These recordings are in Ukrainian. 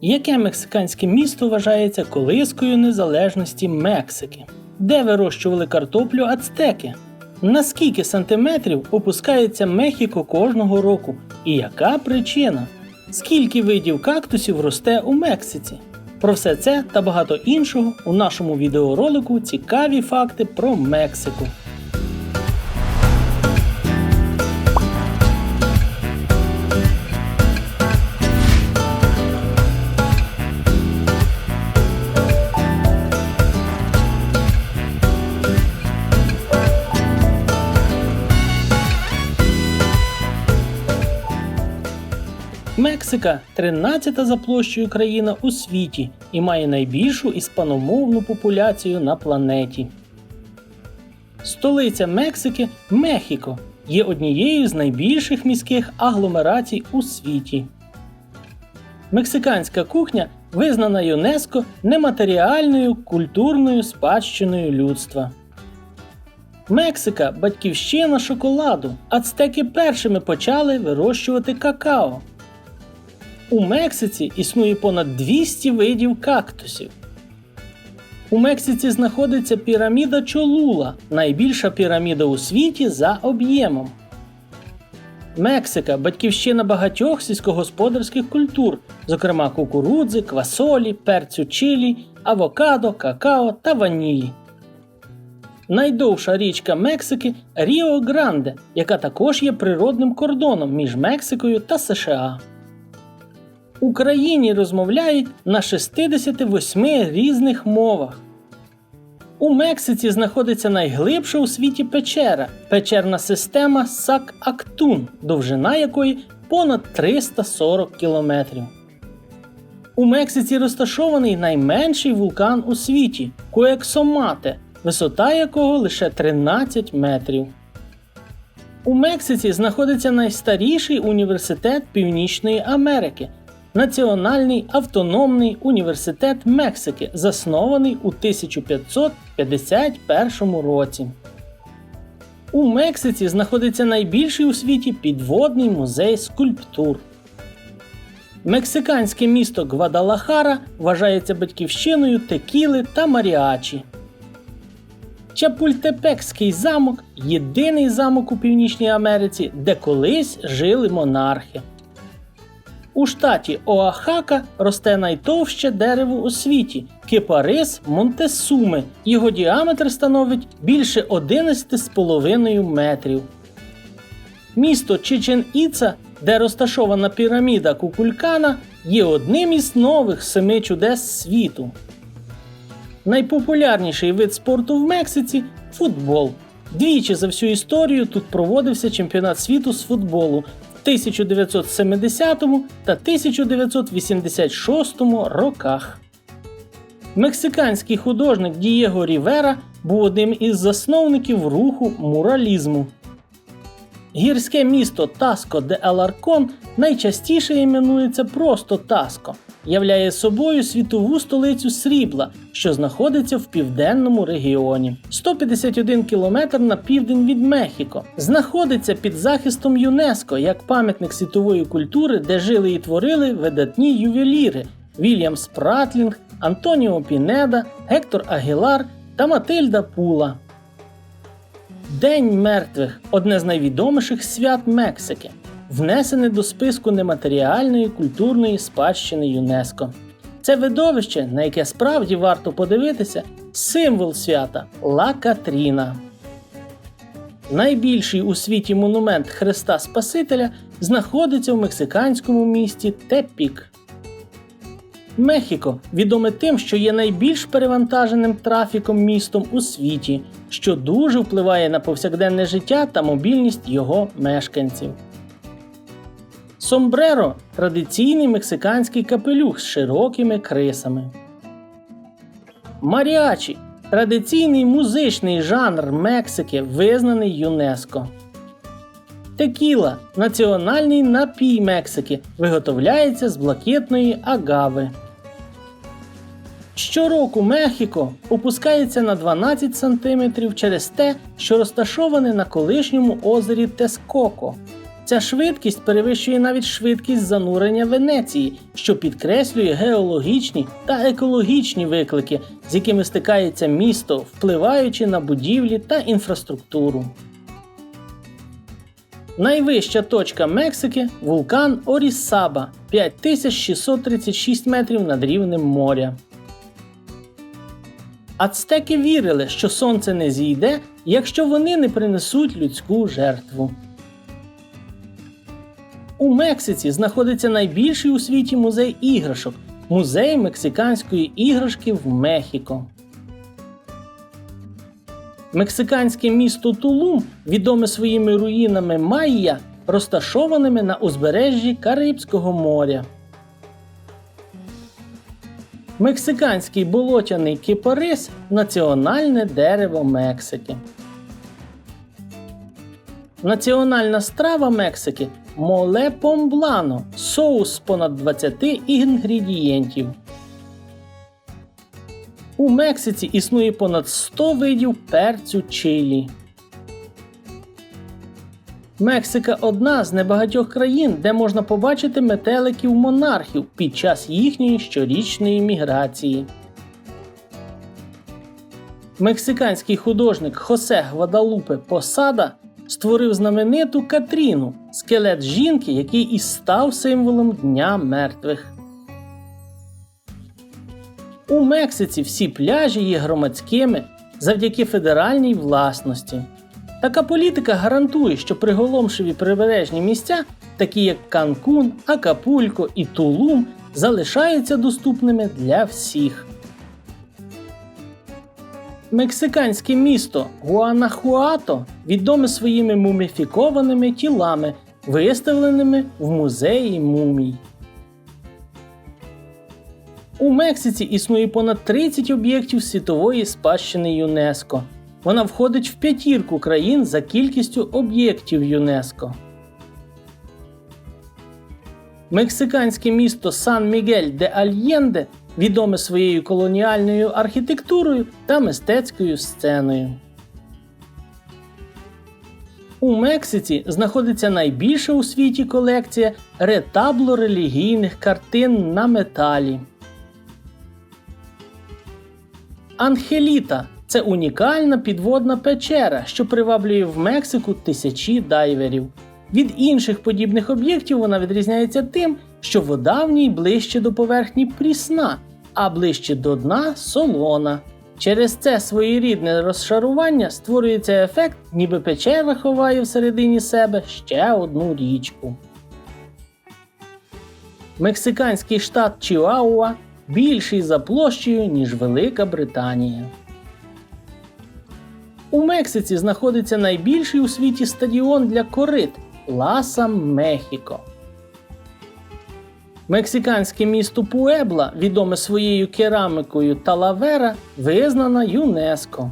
Яке мексиканське місто вважається колискою незалежності Мексики? Де вирощували картоплю ацтеки? На скільки сантиметрів опускається Мехіко кожного року? І яка причина? Скільки видів кактусів росте у Мексиці? Про все це та багато іншого у нашому відеоролику цікаві факти про Мексику. Мексика 13-та за площею країна у світі і має найбільшу іспаномовну популяцію на планеті. Столиця Мексики Мехіко є однією з найбільших міських агломерацій у світі. Мексиканська кухня визнана ЮНЕСКО нематеріальною культурною спадщиною людства. Мексика батьківщина шоколаду. Ацтеки першими почали вирощувати какао. У Мексиці існує понад 200 видів кактусів. У Мексиці знаходиться піраміда Чолула, найбільша піраміда у світі за об'ємом. Мексика батьківщина багатьох сільськогосподарських культур, зокрема кукурудзи, квасолі, перцю чилі, авокадо, какао та ванілі. Найдовша річка Мексики Ріо Гранде, яка також є природним кордоном між Мексикою та США. Україні розмовляють на 68 різних мовах. У Мексиці знаходиться найглибша у світі печера печерна система Сак-Актун, довжина якої понад 340 кілометрів. У Мексиці розташований найменший вулкан у світі Куексомате, висота якого лише 13 метрів. У Мексиці знаходиться найстаріший університет Північної Америки Національний автономний університет Мексики, заснований у 1551 році. У Мексиці знаходиться найбільший у світі підводний музей скульптур. Мексиканське місто Гвадалахара вважається батьківщиною текіли та маріачі. Чапультепекський замок єдиний замок у Північній Америці, де колись жили монархи. У штаті Оахака росте найтовще дерево у світі кипарис Монтесуми. Його діаметр становить більше 11,5 метрів. Місто Чичен Іца, де розташована піраміда Кукулькана, є одним із нових семи чудес світу. Найпопулярніший вид спорту в Мексиці футбол. Двічі за всю історію тут проводився чемпіонат світу з футболу 1970 та 1986 роках. Мексиканський художник Дієго Рівера був одним із засновників руху муралізму. Гірське місто Таско де Аларкон найчастіше іменується просто Таско, являє собою світову столицю срібла, що знаходиться в південному регіоні. 151 км на південь від Мехіко. Знаходиться під захистом ЮНЕСКО як пам'ятник світової культури, де жили і творили видатні ювеліри Вільям Спратлінг, Антоніо Пінеда, Гектор Агілар та Матильда Пула. День мертвих одне з найвідоміших свят Мексики, внесене до списку нематеріальної культурної спадщини ЮНЕСКО. Це видовище, на яке справді варто подивитися, символ свята Ла Катріна. Найбільший у світі монумент Христа Спасителя знаходиться в мексиканському місті Тепік. Мехіко відоме тим, що є найбільш перевантаженим трафіком містом у світі, що дуже впливає на повсякденне життя та мобільність його мешканців. Сомбреро традиційний мексиканський капелюх з широкими крисами. Маріачі традиційний музичний жанр Мексики, визнаний ЮНЕСКО. Текіла національний напій Мексики, виготовляється з блакитної агави. Щороку Мехіко опускається на 12 см через те, що розташоване на колишньому озері Тескоко. Ця швидкість перевищує навіть швидкість занурення Венеції, що підкреслює геологічні та екологічні виклики, з якими стикається місто, впливаючи на будівлі та інфраструктуру. Найвища точка Мексики вулкан Орісаба 5636 метрів над рівнем моря. Ацтеки вірили, що сонце не зійде, якщо вони не принесуть людську жертву. У Мексиці знаходиться найбільший у світі музей іграшок музей мексиканської іграшки в Мехіко. Мексиканське місто Тулум відоме своїми руїнами Майя, розташованими на узбережжі Карибського моря. Мексиканський болотяний кипарис національне дерево Мексики. Національна страва Мексики моле помблано соус з понад 20 інгредієнтів. У Мексиці існує понад 100 видів перцю чилі. Мексика одна з небагатьох країн, де можна побачити метеликів монархів під час їхньої щорічної міграції. Мексиканський художник Хосе Гвадалупе Посада створив знамениту Катріну скелет жінки, який і став символом Дня мертвих. У Мексиці всі пляжі є громадськими завдяки федеральній власності. Така політика гарантує, що приголомшиві прибережні місця, такі як Канкун, Акапулько і Тулум, залишаються доступними для всіх. Мексиканське місто Гуанахуато відоме своїми муміфікованими тілами, виставленими в музеї мумій. У Мексиці існує понад 30 об'єктів світової спадщини ЮНЕСКО. Вона входить в п'ятірку країн за кількістю об'єктів ЮНЕСКО. Мексиканське місто Сан Мігель де Альєнде відоме своєю колоніальною архітектурою та мистецькою сценою. У Мексиці знаходиться найбільша у світі колекція ретабло релігійних картин на металі. Анхеліта це унікальна підводна печера, що приваблює в Мексику тисячі дайверів. Від інших подібних об'єктів вона відрізняється тим, що вода в ній ближче до поверхні прісна, а ближче до дна солона. Через це своєрідне розшарування створюється ефект, ніби печера ховає всередині себе ще одну річку. Мексиканський штат Чіуауа більший за площею, ніж Велика Британія. У Мексиці знаходиться найбільший у світі стадіон для корит Ласа Мехіко. Мексиканське місто Пуебла, відоме своєю керамікою Талавера, визнана ЮНЕСКО.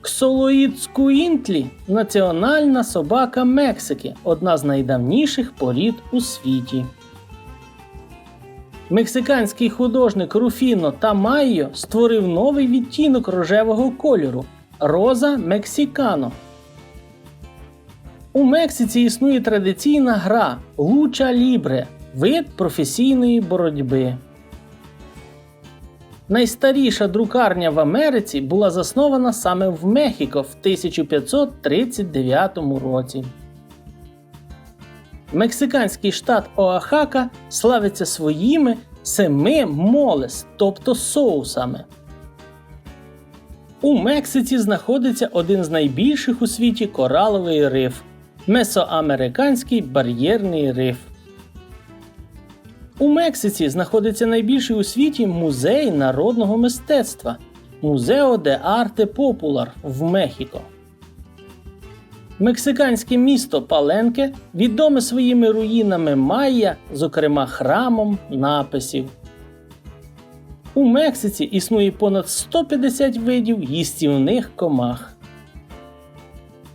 Ксолоїцкуінтлі національна собака Мексики, одна з найдавніших порід у світі. Мексиканський художник Руфіно та Майо створив новий відтінок рожевого кольору Роза Мексикано. У Мексиці існує традиційна гра Луча Лібре вид професійної боротьби. Найстаріша друкарня в Америці була заснована саме в Мехіко в 1539 році. Мексиканський штат Оахака славиться своїми семи молес, тобто соусами. У Мексиці знаходиться один з найбільших у світі кораловий риф Месоамериканський бар'єрний риф. У Мексиці знаходиться найбільший у світі музей народного мистецтва Музео де Арте Популар в Мехіко. Мексиканське місто Паленке відоме своїми руїнами Майя, зокрема храмом написів. У Мексиці існує понад 150 видів їстівних комах.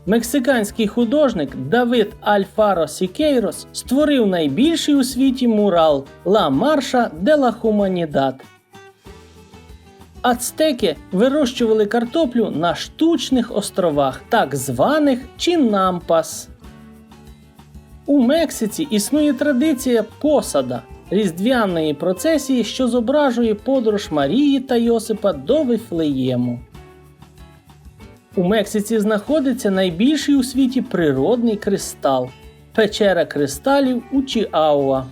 Мексиканський художник Давид Альфаро Сікейрос створив найбільший у світі мурал Ла Марша де ла Хуманідад. Ацтеки вирощували картоплю на штучних островах, так званих Чинампас. У Мексиці існує традиція посада різдвяної процесії, що зображує подорож Марії та Йосипа до Вифлеєму. У Мексиці знаходиться найбільший у світі природний кристал печера кристалів у Чіауа.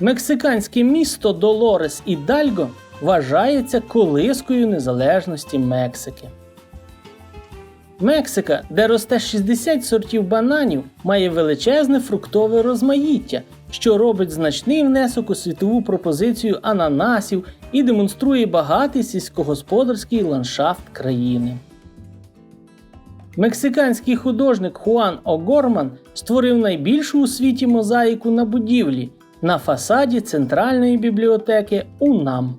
Мексиканське місто Долорес і Дальго вважається колискою незалежності Мексики. Мексика, де росте 60 сортів бананів, має величезне фруктове розмаїття, що робить значний внесок у світову пропозицію ананасів і демонструє багатий сільськогосподарський ландшафт країни. Мексиканський художник Хуан Огорман створив найбільшу у світі мозаїку на будівлі на фасаді Центральної бібліотеки УНАМ.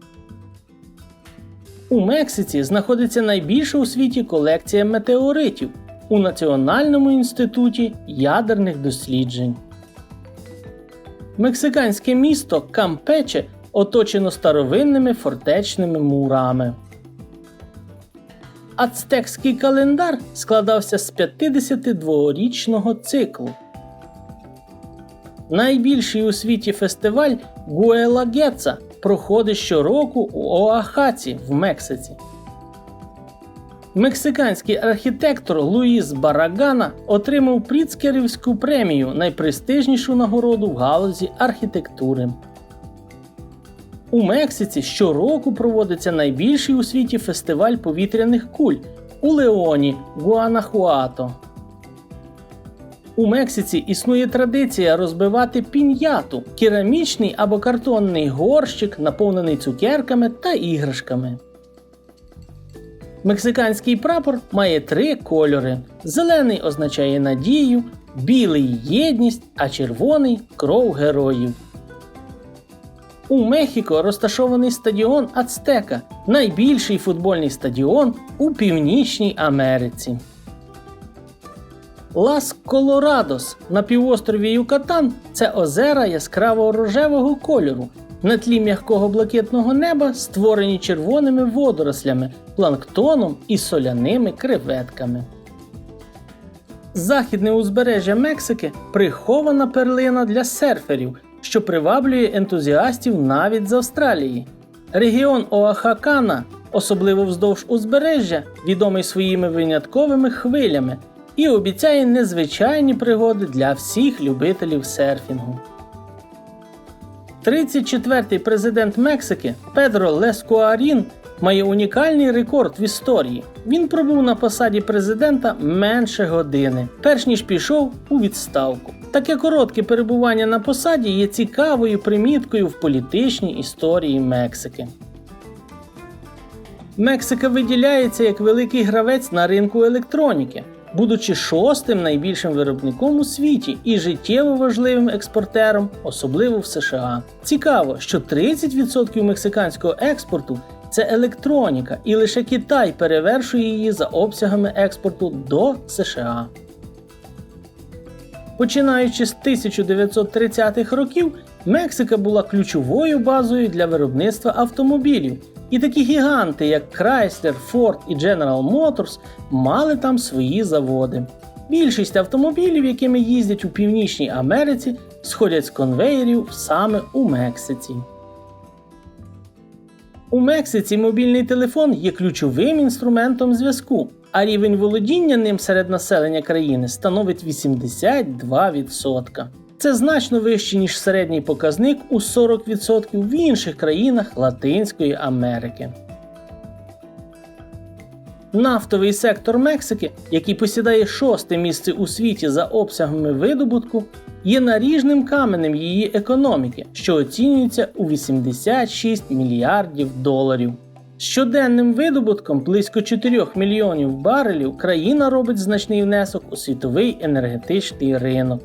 У Мексиці знаходиться найбільша у світі колекція метеоритів у Національному інституті ядерних досліджень. Мексиканське місто Кампече оточено старовинними фортечними мурами. Ацтекський календар складався з 52-річного циклу. Найбільший у світі фестиваль Гуелагеца проходить щороку у Оахаці в Мексиці. Мексиканський архітектор Луїс Барагана отримав Пріцкерівську премію найпрестижнішу нагороду в галузі архітектури. У Мексиці щороку проводиться найбільший у світі фестиваль повітряних куль у Леоні, Гуанахуато. У Мексиці існує традиція розбивати піньяту керамічний або картонний горщик, наповнений цукерками та іграшками. Мексиканський прапор має три кольори: зелений означає надію, білий єдність, а червоний кров героїв. У Мехіко розташований стадіон Ацтека, найбільший футбольний стадіон у Північній Америці. Лас Колорадос на півострові Юкатан це озера яскраво рожевого кольору. На тлі м'якого блакитного неба створені червоними водорослями, планктоном і соляними креветками. Західне узбережжя Мексики прихована перлина для серферів, що приваблює ентузіастів навіть з Австралії. Регіон Оахакана, особливо вздовж узбережжя, відомий своїми винятковими хвилями і обіцяє незвичайні пригоди для всіх любителів серфінгу. 34-й президент Мексики Педро Лескуарін має унікальний рекорд в історії. Він пробув на посаді президента менше години, перш ніж пішов у відставку. Таке коротке перебування на посаді є цікавою приміткою в політичній історії Мексики. Мексика виділяється як великий гравець на ринку електроніки, будучи шостим найбільшим виробником у світі і життєво важливим експортером, особливо в США. Цікаво, що 30% мексиканського експорту це електроніка, і лише Китай перевершує її за обсягами експорту до США. Починаючи з 1930-х років, Мексика була ключовою базою для виробництва автомобілів, і такі гіганти, як Chrysler, Ford і General Motors, мали там свої заводи. Більшість автомобілів, якими їздять у Північній Америці, сходять з конвеєрів саме у Мексиці. У Мексиці мобільний телефон є ключовим інструментом зв'язку, а рівень володіння ним серед населення країни становить 82%. Це значно вище, ніж середній показник у 40% в інших країнах Латинської Америки. Нафтовий сектор Мексики, який посідає шосте місце у світі за обсягами видобутку, є наріжним каменем її економіки, що оцінюється у 86 мільярдів доларів. Щоденним видобутком близько 4 мільйонів барелів країна робить значний внесок у світовий енергетичний ринок.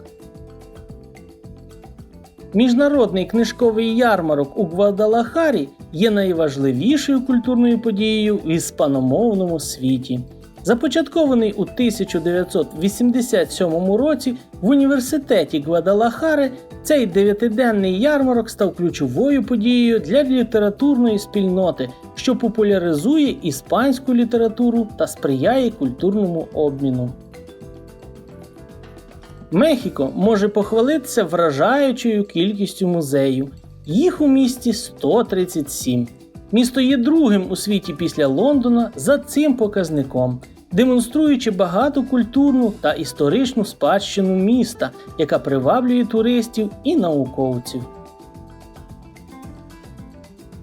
Міжнародний книжковий ярмарок у Гвадалахарі є найважливішою культурною подією в іспаномовному світі. Започаткований у 1987 році в університеті Гвадалахари, цей дев'ятиденний ярмарок став ключовою подією для літературної спільноти, що популяризує іспанську літературу та сприяє культурному обміну. Мехіко може похвалитися вражаючою кількістю музеїв. Їх у місті 137. Місто є другим у світі після Лондона за цим показником, демонструючи багату культурну та історичну спадщину міста, яка приваблює туристів і науковців.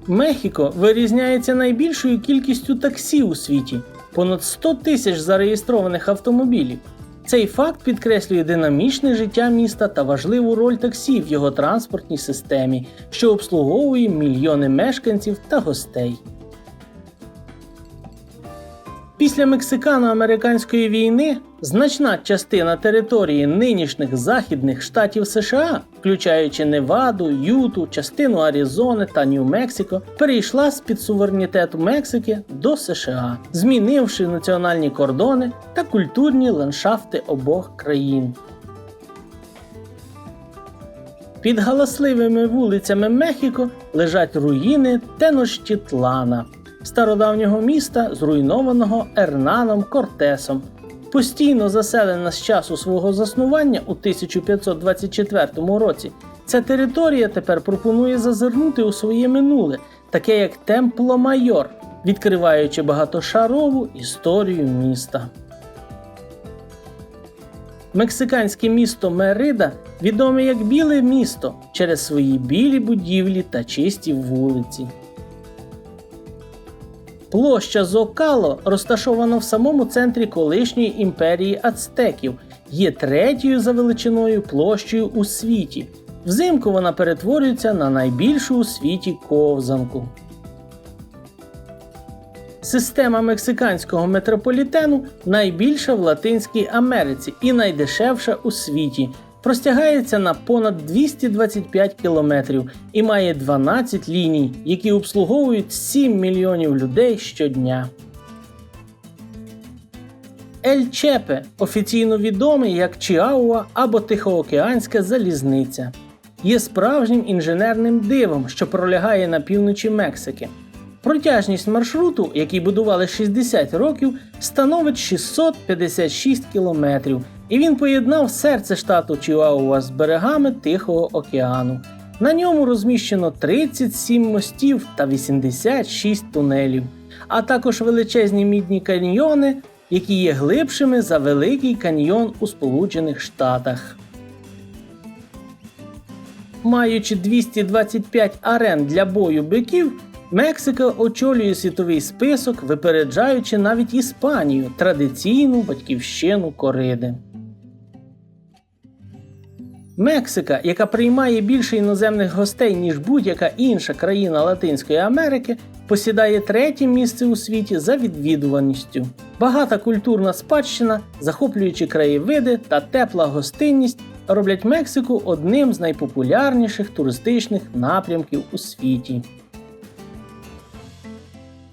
Мехіко вирізняється найбільшою кількістю таксі у світі понад 100 тисяч зареєстрованих автомобілів. Цей факт підкреслює динамічне життя міста та важливу роль таксі в його транспортній системі, що обслуговує мільйони мешканців та гостей. Після мексикано-американської війни значна частина території нинішніх західних штатів США, включаючи Неваду, Юту, частину Аризони та Нью-Мексико, перейшла з під суверенітету Мексики до США, змінивши національні кордони та культурні ландшафти обох країн. Під галасливими вулицями Мехіко лежать руїни Тенощітлана, стародавнього міста, зруйнованого Ернаном Кортесом, постійно заселена з часу свого заснування у 1524 році. Ця територія тепер пропонує зазирнути у своє минуле, таке як Темпло Майор, відкриваючи багатошарову історію міста. Мексиканське місто Мерида відоме як біле місто через свої білі будівлі та чисті вулиці. Площа Зокало, розташована в самому центрі колишньої імперії ацтеків, є третьою за величиною площею у світі. Взимку вона перетворюється на найбільшу у світі ковзанку. Система мексиканського метрополітену найбільша в Латинській Америці і найдешевша у світі. Простягається на понад 225 кілометрів і має 12 ліній, які обслуговують 7 мільйонів людей щодня. Ель Чепе офіційно відомий як Чіауа або Тихоокеанська залізниця. Є справжнім інженерним дивом, що пролягає на півночі Мексики. Протяжність маршруту, який будували 60 років, становить 656 кілометрів, і він поєднав серце штату Чіауа з берегами Тихого океану. На ньому розміщено 37 мостів та 86 тунелів, а також величезні мідні каньйони, які є глибшими за Великий каньйон у Сполучених Штатах. Маючи 225 арен для бою биків, Мексика очолює світовий список, випереджаючи навіть Іспанію, традиційну батьківщину кориди. Мексика, яка приймає більше іноземних гостей, ніж будь-яка інша країна Латинської Америки, посідає третє місце у світі за відвідуваністю. Багата культурна спадщина, захоплюючі краєвиди та тепла гостинність роблять Мексику одним з найпопулярніших туристичних напрямків у світі.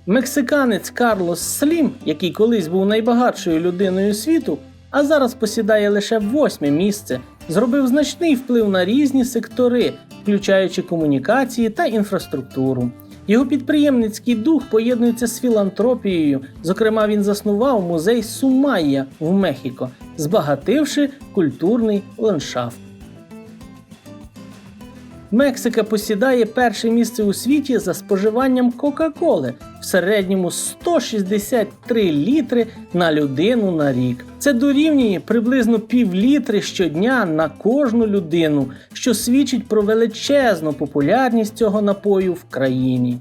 Мексиканець Карлос Слім, який колись був найбагатшою людиною світу, а зараз посідає лише восьме місце, зробив значний вплив на різні сектори, включаючи комунікації та інфраструктуру. Його підприємницький дух поєднується з філантропією. Зокрема, він заснував музей Сумайя в Мехіко, збагативши культурний ландшафт. Мексика посідає перше місце у світі за споживанням Кока-Коли в середньому 163 літри на людину на рік. Це дорівнює приблизно пів літри щодня на кожну людину, що свідчить про величезну популярність цього напою в країні.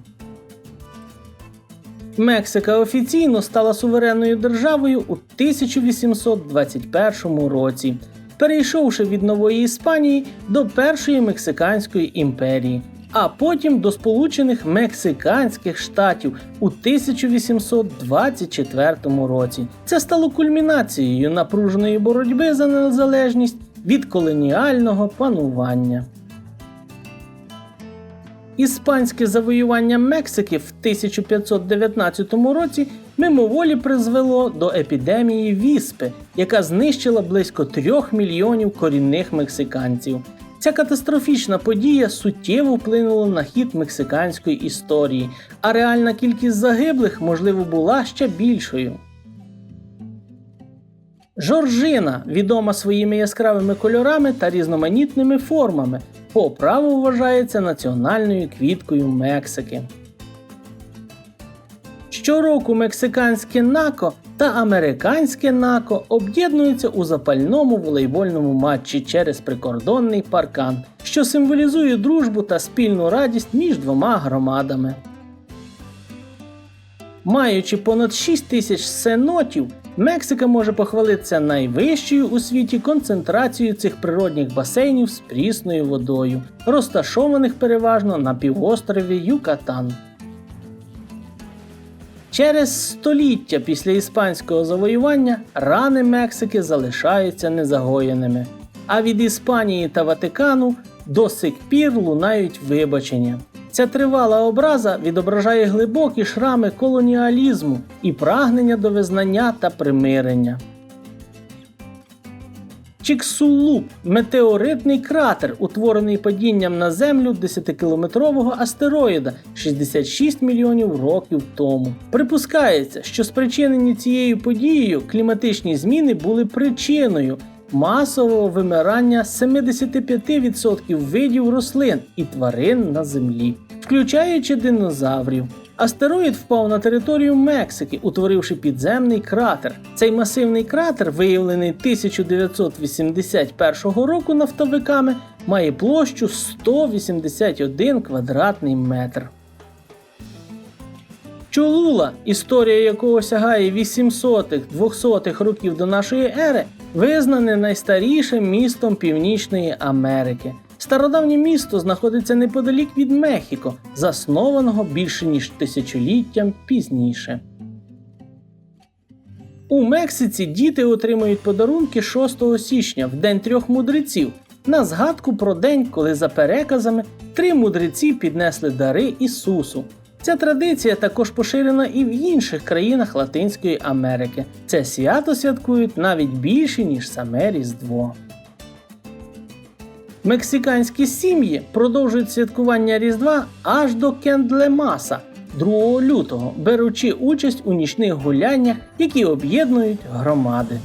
Мексика офіційно стала суверенною державою у 1821 році перейшовши від нової Іспанії до першої мексиканської імперії, а потім до Сполучених Мексиканських Штатів у 1824 році. Це стало кульмінацією напруженої боротьби за незалежність від колоніального панування. Іспанське завоювання Мексики в 1519 році мимоволі призвело до епідемії віспи, яка знищила близько трьох мільйонів корінних мексиканців. Ця катастрофічна подія суттєво вплинула на хід мексиканської історії, а реальна кількість загиблих, можливо, була ще більшою. Жоржина відома своїми яскравими кольорами та різноманітними формами. По праву вважається національною квіткою Мексики. Щороку мексиканське нако та американське нако об'єднуються у запальному волейбольному матчі через прикордонний паркан, що символізує дружбу та спільну радість між двома громадами. Маючи понад 6 тисяч сенотів, Мексика може похвалитися найвищою у світі концентрацією цих природних басейнів з прісною водою, розташованих переважно на півострові Юкатан. Через століття після іспанського завоювання рани Мексики залишаються незагоєними, а від Іспанії та Ватикану до сих пір лунають вибачення. Ця тривала образа відображає глибокі шрами колоніалізму і прагнення до визнання та примирення. Чіксулуп метеоритний кратер, утворений падінням на землю 10-кілометрового астероїда 66 мільйонів років тому. Припускається, що спричинені цією подією кліматичні зміни були причиною масового вимирання 75% видів рослин і тварин на землі, включаючи динозаврів. Астероїд впав на територію Мексики, утворивши підземний кратер. Цей масивний кратер, виявлений 1981 року нафтовиками, має площу 181 квадратний метр. Чолула, історія якого сягає 800-200 років до нашої ери, визнане найстарішим містом Північної Америки. Стародавнє місто знаходиться неподалік від Мехіко, заснованого більше ніж тисячоліттям пізніше. У Мексиці діти отримують подарунки 6 січня в День трьох мудреців на згадку про день, коли за переказами три мудреці піднесли дари Ісусу. Ця традиція також поширена і в інших країнах Латинської Америки. Це свято святкують навіть більше, ніж саме Різдво. Мексиканські сім'ї продовжують святкування Різдва аж до Кендлемаса 2 лютого, беручи участь у нічних гуляннях, які об'єднують громади.